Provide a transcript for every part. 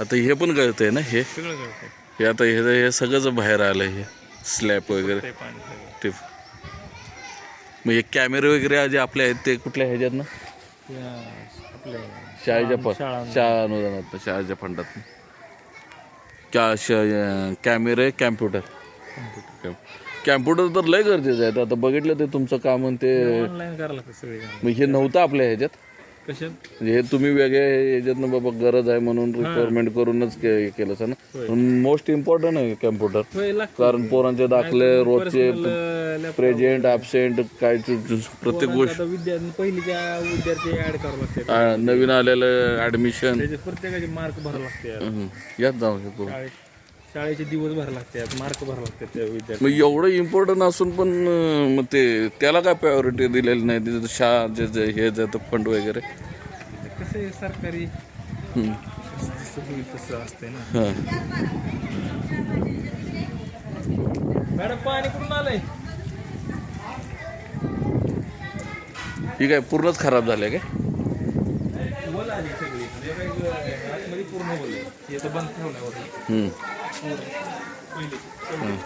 आता हे पण गळतंय ना हे? सगळं हे आता हे हे सगळंच बाहेर आलं हे. स्लॅब वगैरे. ते पाणी सगळं. ते मग हे कॅमेरे वगैरे जे आपले आहेत ते कुठल्या ह्याच्यात ना? शाळेच्या प शाळा- अनुदानात शाळेच्या फंडात. श कॅमेरे कॅम्प्युटर कॅम्प्युटर तर लय गरजेचं आहे. आता बघितलं ते तुमचं काम आणि ते ऑनलाईन करायला लागतं सगळे काम मग हे नव्हतं आपल्या ह्याच्यात? कशात? म्हणजे हे तुम्ही वेगळे ह्याच्यातनं बाबा गरज आहे म्हणून रिक्वायरमेंट करूनच के- हे केलं ना? मोस्ट इम्पॉर्टंट आहे कॅम्प्युटर होय लागतं. कारण पोरांचे दाखले रोजचे. प्रेझेंट ॲबसेंट काय ते- ते प्रत्येक गोष्ट. आता विद्यार्थी पहिलीच्या विद्यार्थी ऍड करावं लागते. आ, नवीन आलेलं ऍडमिशन त्याचे प्रत्येकाचे मार्क भरावं लागते. यात जाऊ शकतो. शाळेत शाळेचे दिवस भरावं लागतात मार्क भरावं लागतात त्या विद्यार्थी मग एवढं इम्पॉर्टंट असून पण अं, मग ते त्याला काय प्रायोरिटी दिलेली नाही तिथं शाळा जे जे हे जातं फंड वगैरे? कसं आहे सरकारी हम्म. जसं होईल तसं असते ना. हां. मॅडम पाणी कुठून आलंय? ही काय पूर्णच खराब झाले काय? बोल आतमध्ये पूर्ण बोल हे तर बंद ठेवलं होतं हम्म. पहिली हम्म.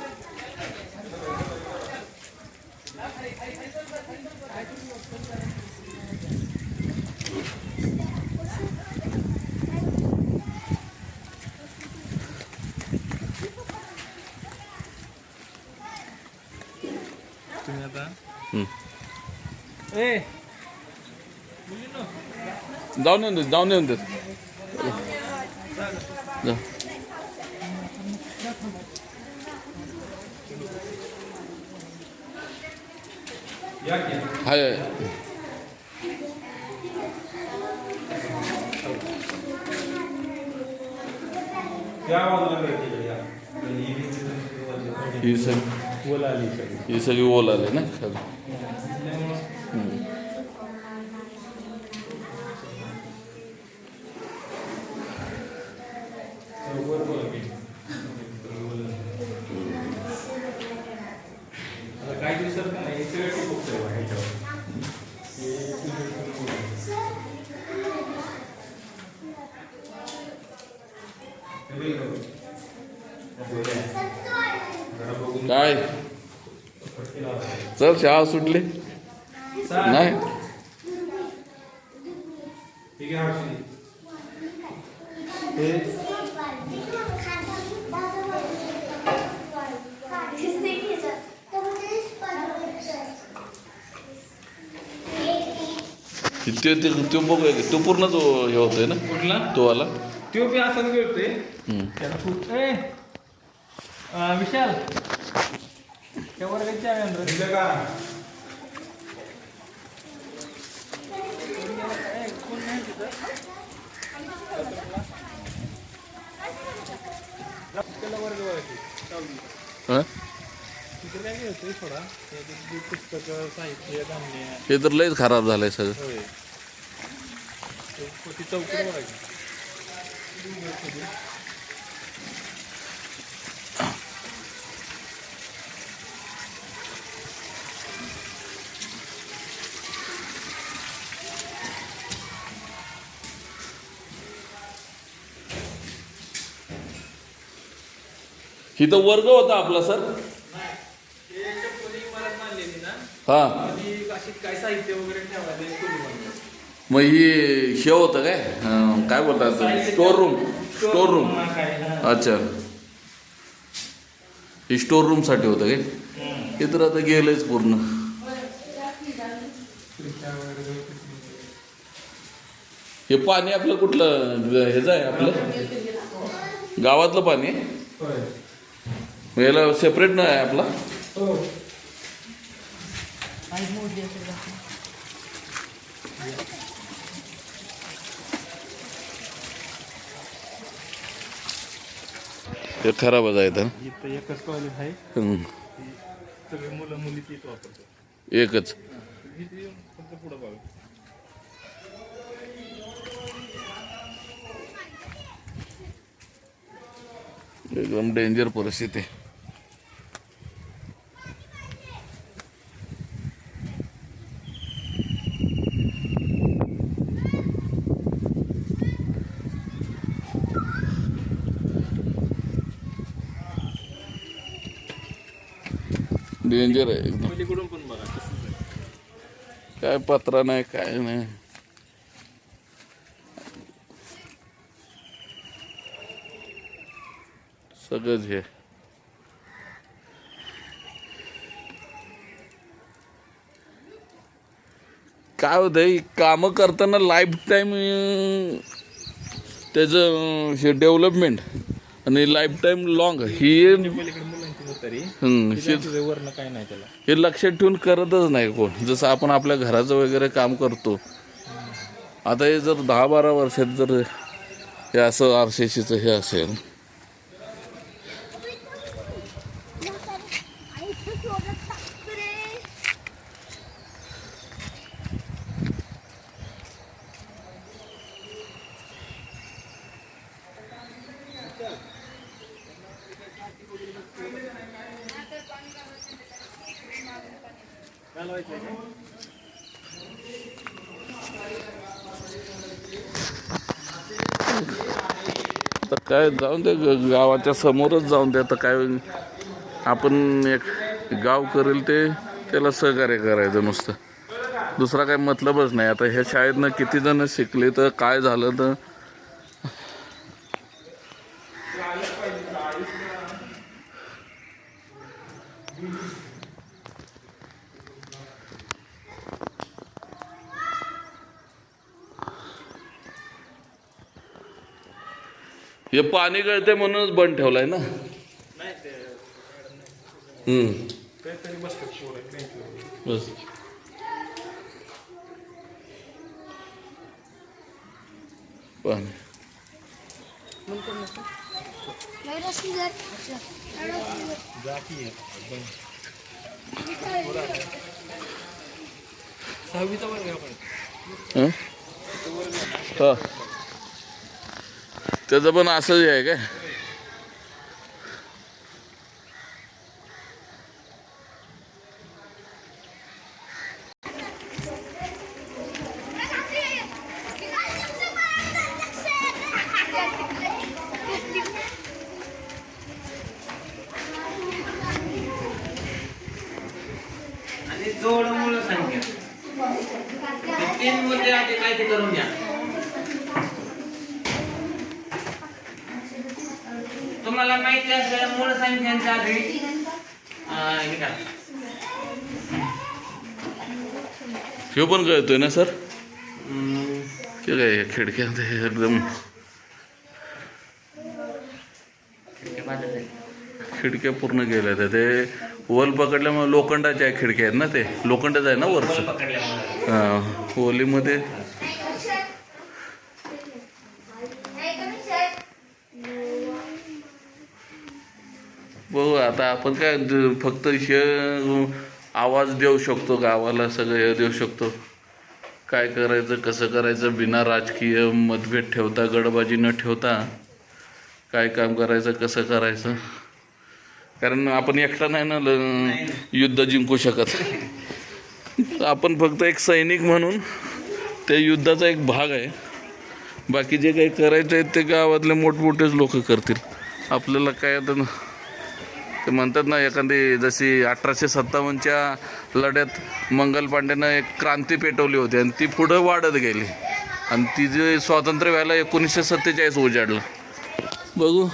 तुम्ही आता हम्म. ए जाऊन येऊन दे जाऊन येऊन दे जा. हाय ही सगळी ओल आले ना खाली. काय? चल शाळा सुटली. नाही. ठीक आहे हर्षी हे ते ते तो बघ तो पूर्ण तो हे होतोय ना? कुठला? तो आला तो बी असाच हम्म. त्याला खूप ए अं, विशाल. त्या वर्गाची आहे अंदर का? त्याला वर्ग वळायचे. चालू. हा? तिथे काय थोडा पुस्तकं साहित्य धान्य. हे तर लयच खराब झालंय सगळं. होय. ती चौकट बघायची. इथं वर्ग होता आपला सर. हा. काय साहित्य वगैरे ठेवायला मग ही हे होतं काय अं, काय बोलतात स्टोर रूम स्टोर रूम अच्छा हे स्टोर रूमसाठी होतं काय हे तर आता गेलंच पूर्ण हे पाणी आपलं कुठलं ह्याचं आहे आपलं गावातलं पाणी आहे? मग याला सेपरेट नाही आहे आपला खराबच आहे तर इथं एकच कॉलेज आहे. हम्म. सगळे मुलं मुली तीच वापरतात. एकच. इथे येऊन फक्त पुढं बघा एकदम डेंजर परिस्थिती आहे. डेंजर आहे एकदम पलीकडून पण बघा तसंच आहे. काय पत्रा नाही काय नाही. सगळंच हे. काय होतंय कामं करताना लाईफ टाईम त्याचं हे डेव्हलपमेंट आणि लाईफ टाईम लॉंग ही पलीकडे हं, वरनं काय नाही त्याला. लक्षात ठेवून करतच नाही कोण. जसं आपण आपल्या घराचं वगैरे काम करतो. आता हे जर दहा बारा वर्षात जर हे असं आर सी सीचं हे असेल तर काय जाऊन दे ग- गावाच्या समोरच जाऊन दे. तर काय आपण एक गाव करेल ते त्याला सहकार्य करायचं नुसतं. दुसरा काय मतलबच नाही. आता ह्या शाळेतनं किती जण शिकले तर काय झालं तर हे पाणी गळते म्हणूनच बंद ठेवलाय ना. बस. पाणी. आहे. सहावीचा वर्ग त्याचं पण असंच आहे काय? जोड मूळ संख्या. तीन मध्ये आधी माहिती करून घ्या. तुम्हाला माहिती असेल मूळ संख्यांच्या आधी हे पण कळतोय ना सर? हम्म, ते काय खिडक्या ते एकदम. खिडक्या पूर्ण गेल्या त्या ते वल पकडल्यामुळे लोखंडाच्या खिडक्या आहेत ना ते? लोखंडच आहे ना वरचं? हा होलीमध्ये बघू आता आपण काय फक्त हे आवाज देऊ शकतो गावाला सगळं हे देऊ शकतो. काय करायचं कसं करायचं बिना राजकीय मतभेद ठेवता गडबाजी न ठेवता काय काम करायचं कसं करायचं? कारण आपण एकटा नाही ना ल- युद्ध जिंकू शकत. आपण फक्त एक सैनिक म्हणून ते युद्धाचा एक भाग आहे. बाकी जे काही करायचं आहे ते गावातले मोठमोठेच लोक करतील. आपल्याला काय आता ते म्हणतात ना एखादी जशी अठराशे सत्तावन्नच्या लढ्यात मंगल पांडेनं एक क्रांती पेटवली होती आणि ती पुढं वाढत गेली. आणि ती जे स्वातंत्र्य व्हायला एकोणीसशे सत्तेचाळीस उजाडलं. बघू.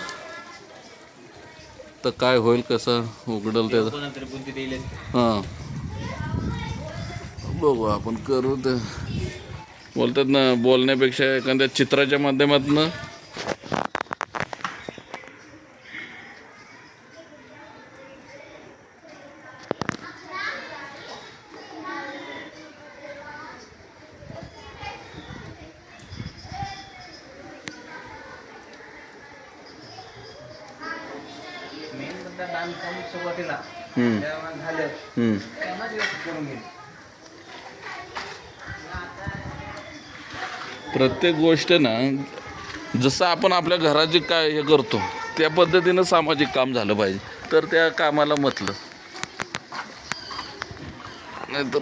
तर काय होईल कसं उघडल त्याचं हां. बघू आपण करू ते. बोलतात ना बोलण्यापेक्षा एखाद्या चित्राच्या माध्यमातून बांधकाम सुरुवातीला. हम्म, जेव्हा झालं हम्म. तेव्हा व्यवस्थित करून घेईल प्रत्येक गोष्ट ना जसं आपण आपल्या घराचे काय हे करतो त्या पद्धतीनं सामाजिक काम झालं पाहिजे. तर त्या कामाला म्हटलं. नाहीतर